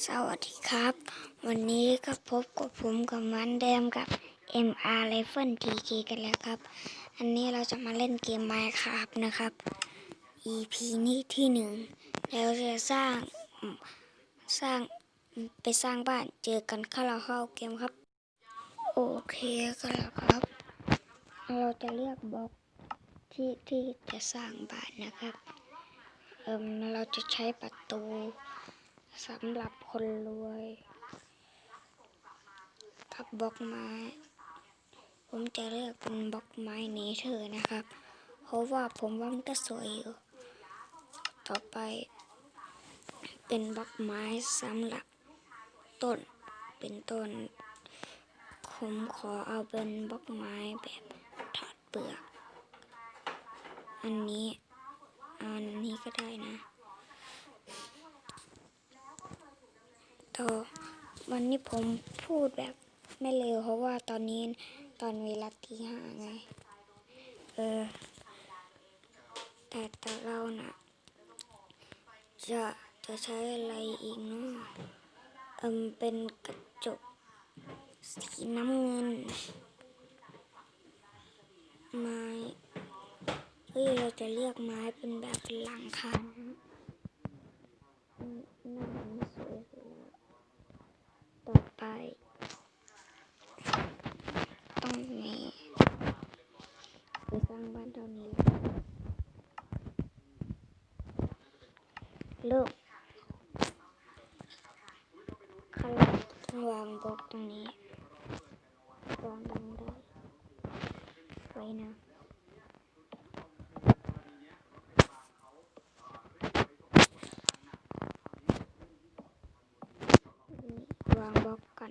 สวัสดีครับ วันนี้ก็พบกับผมกับมันเดิมกับ MR r i f l e TK กันแล้วครับ อันนี้เราจะมาเล่นเกม Minecraft นะครับ EP นี้ที่หนึ่งเราจะสร้างสร้างไปสร้างบ้านเจอกันข้าเราเข้าเกมครับ โอเคก็แล้วครับ เราจะเลือกบล็อกที่ที่จะสร้างบ้านนะครับเอมเราจะใช้ประตู สำหรับคนรวยกับบล็อกไม้ ผมจะเลือกเป็นบล็อกไม้เนเธอร์นะครับ เพราะว่าผมว่ามันก็สวยอยู่ ต่อไป เป็นบล็อกไม้สำหรับต้น เป็นต้น ผมขอเอาเป็นบล็อกไม้แบบถอดเปลือก อันนี้ อันนี้ก็ได้นะ อ วันนี้ผมพูดแบบไม่เร็วเพราะว่าตอนนี้ตอนเวลาที่ห้าไง เออ แต่แต่เรานะ่ะ จะจะใช้อะไรอีกเนาะเอิมเป็นกระจกสีน้ำเงิน ไม้ เฮ้ย เราจะเลือกไม้เป็นแบบเป็นหลังคา ไปต้องนี้จะสร้างบ้านเท่านี้ล้วเริ่มขั้นแรกต้องวางบล็อกตรงนี้ วางลงได้ไว้นะ วางบล็อกกัน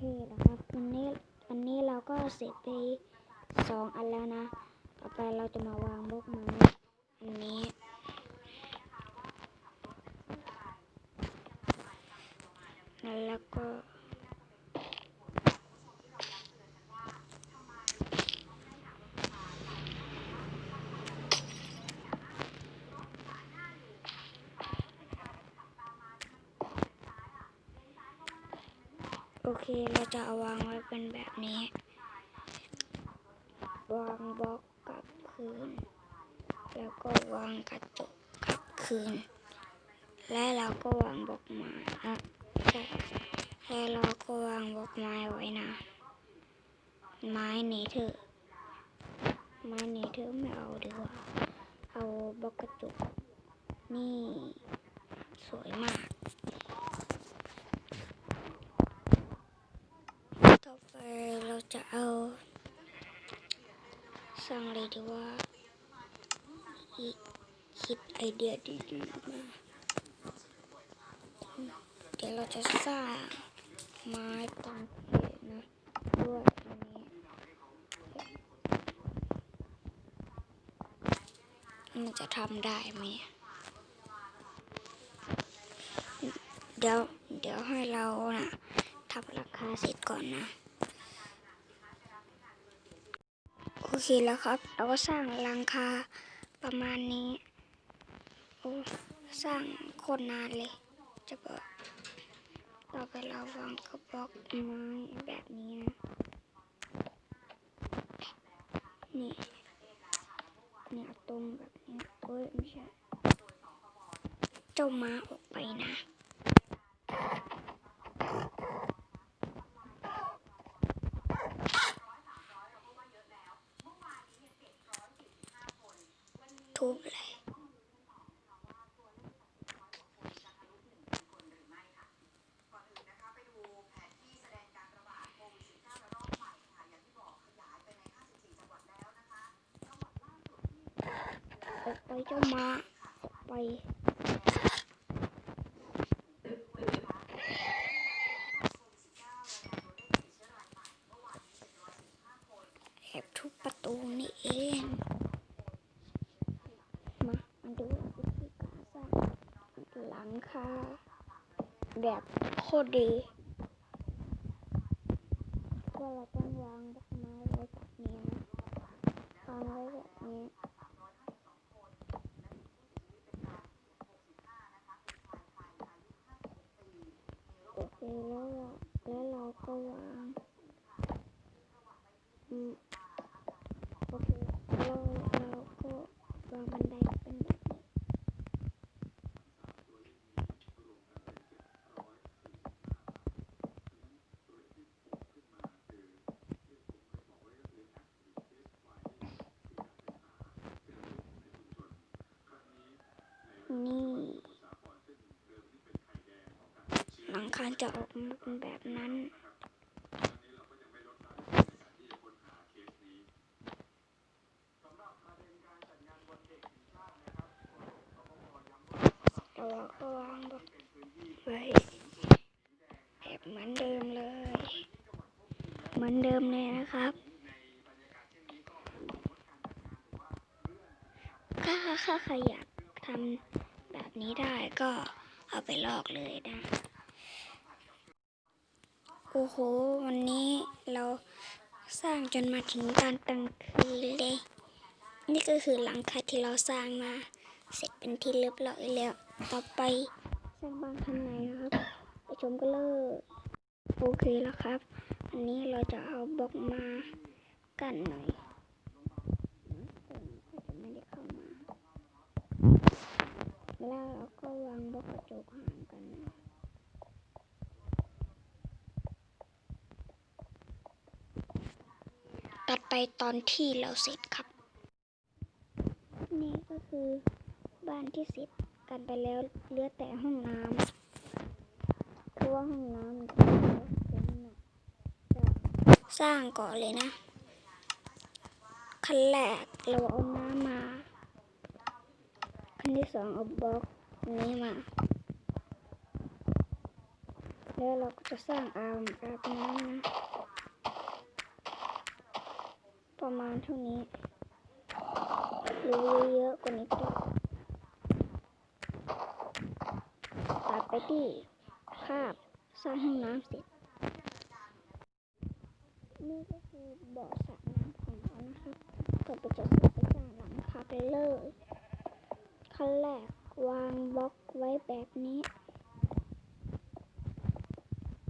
เคนะครับอันนี้อันนี้เราก็เสร็จไปสองอันแล้วนะ ต่อไปเราจะมาวางบล็อกไม้อันนี้แล้วก็ โอเคเราจะเอาวางไว้เป็นแบบนี้ วางบล็อกกับคืนแล้วก็วางกระจกกับคืนและเราก็วางบล็อกไม้อะใช่และเราก็วางบล็อกไม้ไว้นะ ไม้เนเธอร์ไม้เนเธอร์ไม่เอาดีกว่า เอาบล็อกกระจกนี่ สวยมาก ต่อไป เราจะเอา สร้างอะไรดีว่าคิดคิดไอเดียดีๆมาเดี๋ยวเราจะสร้างไม้ตามเพจนะด้วยอันนี้มันจะทำได้ไหมเดี๋ยวเดี๋ยวให้เรานะ่ะทำราคาเสร็จก่อนนะ โอ เคแล้วครับ เราก็สร้างรังคาประมาณนี้ โอ้สร้างโคตรนานเลย จะบอกต่อไปเราวางกระบอกไม้แบบนี้นะ นี่เนี่ยตรงแบบนี้ยเอ้ยไม่ใช่ เจ้าม้าออกไปนะ ทุบเลย ออกไปเจ้าม้าไปแอบทุบประตูนี่เอง มามาดูวิธีการสร้างหลังคาแบบโคตรดีก็เราต้องวางดอกไม้ไว้แบบนี้นะวางไว้แบบนี้ โอเค แล้วเราแล้วเราก็วางอืมโอเคแล้วเราก็วางมันไดเป็นแบบนี้นี่ หลังคาจะออกมาเป็นแบบนั้นแล้วเราก็วางแบบไว้แบบเหมือนเดิมเลย เหมือนเดิมเลยนะครับถ้าถ้าใครอยากทำแบบนี้ได้ก็เอาไปลอกเลยนะ โอ้โห วันนี้เราสร้างจนมาถึงตอนกลางคืนเลย นี่ก็คือหลังคาที่เราสร้างมา เสร็จเป็นที่เรียบร้อยแล้ว ต่อไปสร้างบ้านข้างในนะครับไปชมกันเลยโอเคแล้วครับอันนี้เราจะเอาบล็อกมากันหน่อยไม่ได้เข้ามา แล้วเราก็วางบล็อกกระจกห่างกันนะ ตัด ไปตอนที่เราเสร็จครับ นี่ก็คือบ้านที่เสร็จกันไปแล้วเหลือแต่ห้องน้ำเพราะว่าห้องน้ำมันจะเป็นน่ะจะสร้างก่อนเลยนะขั้นแรกเราเอาน้ำมาขั้นที่สองเอาบล็อกนี้มา แล้วเราก็จะสร้างอาร์มอาบน้ำนะ ประมาณเท่านี้หรือเยอะกว่านี้ก็ได้ตัดไปที่ภาพสร้างห้องน้ำเสร็จ นี่ก็คือบ่อสระน้ำของเรานะครับก็ไปจะไปสร้างหลังคาไปเลยขั้นแรกวางบล็อกไว้แบบนี้